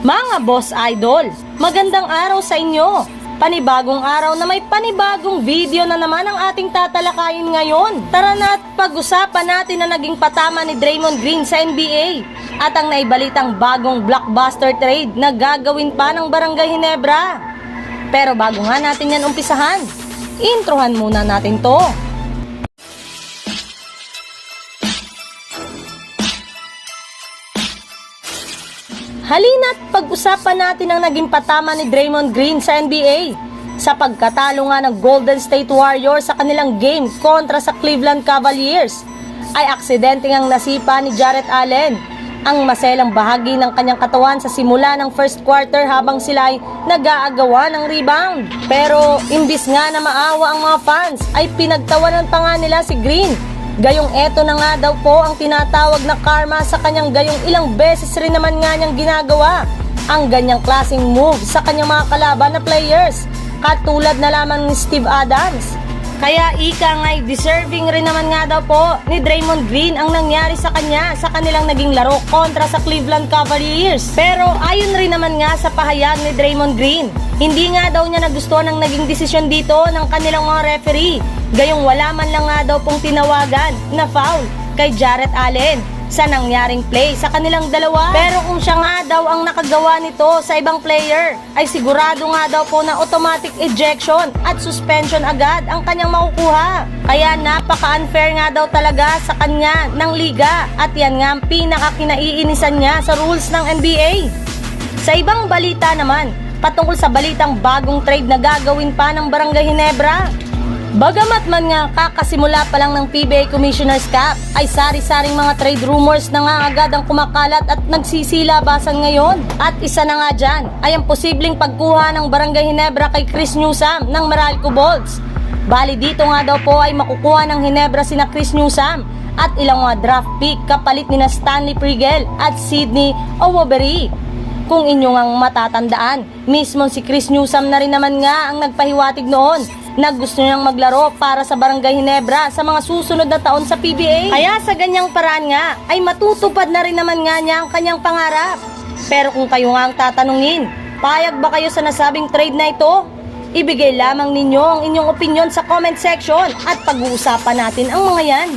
Mga boss idol, magandang araw sa inyo. Panibagong araw na may panibagong video na naman ang ating tatalakayin ngayon. Tara na at pag-usapan natin na naging patama ni Draymond Green sa NBA at ang naibalitang bagong blockbuster trade na gagawin pa ng Barangay Hinebra. Pero bago nga natin yan umpisahan, introhan muna natin to. Halina't pag-usapan natin ang naging patama ni Draymond Green sa NBA sa pagkatalo nga ng Golden State Warriors sa kanilang game kontra sa Cleveland Cavaliers ay aksidente ngang nasipa ni Jarrett Allen ang maselang bahagi ng kanyang katawan sa simula ng first quarter habang sila ay nag-aagawa ng rebound. Pero imbis nga na maawa ang mga fans ay pinagtawanan pa nga nila si Green Gayong eto na nga daw po ang tinatawag na karma sa kanyang gayong ilang beses rin naman nga niyang ginagawa ang ganyang klaseng move sa kanyang mga kalaban na players katulad na lamang ni Steve Adams. Kaya ika nga'y deserving rin naman nga daw po ni Draymond Green ang nangyari sa kanya sa kanilang naging laro kontra sa Cleveland Cavaliers. Pero ayon rin naman nga sa pahayag ni Draymond Green, hindi nga daw niya nagustuhan ang naging desisyon dito ng kanilang mga referee. Gayong wala man lang nga daw pong tinawagan na foul kay Jarrett Allen sa nangyaring play sa kanilang dalawa. Pero kung siya nga daw ang nakagawa nito sa ibang player, ay sigurado nga daw po na automatic ejection at suspension agad ang kanyang makukuha. Kaya napaka-unfair nga daw talaga sa kanya ng liga at yan nga ang pinakakinaiinisan niya sa rules ng NBA. Sa ibang balita naman, patungkol sa balitang bagong trade na gagawin pa ng Barangay Hinebra, Bagamat man nga kakasimula pa lang ng PBA Commissioner's Cup, ay sari-saring mga trade rumors na nga agad ang kumakalat at nagsisilabasan ngayon. At isa na nga dyan ay ang posibleng pagkuha ng Barangay Hinebra kay Chris Newsam ng Meralco Bolts. Bali dito nga daw po ay makukuha ng Hinebra sina Chris Newsam at ilang mga draft pick kapalit ni na Stanley Prigel at Sydney Owobery. Kung inyo ngang matatandaan, mismo si Chris Newsam na rin naman nga ang nagpahiwatig noon na gusto niyang maglaro para sa Barangay Hinebra sa mga susunod na taon sa PBA. Kaya sa ganyang paraan nga, ay matutupad na rin naman nga niya ang kanyang pangarap. Pero kung kayo nga ang tatanungin, payag ba kayo sa nasabing trade na ito? Ibigay lamang ninyo ang inyong opinion sa comment section at pag-uusapan natin ang mga yan.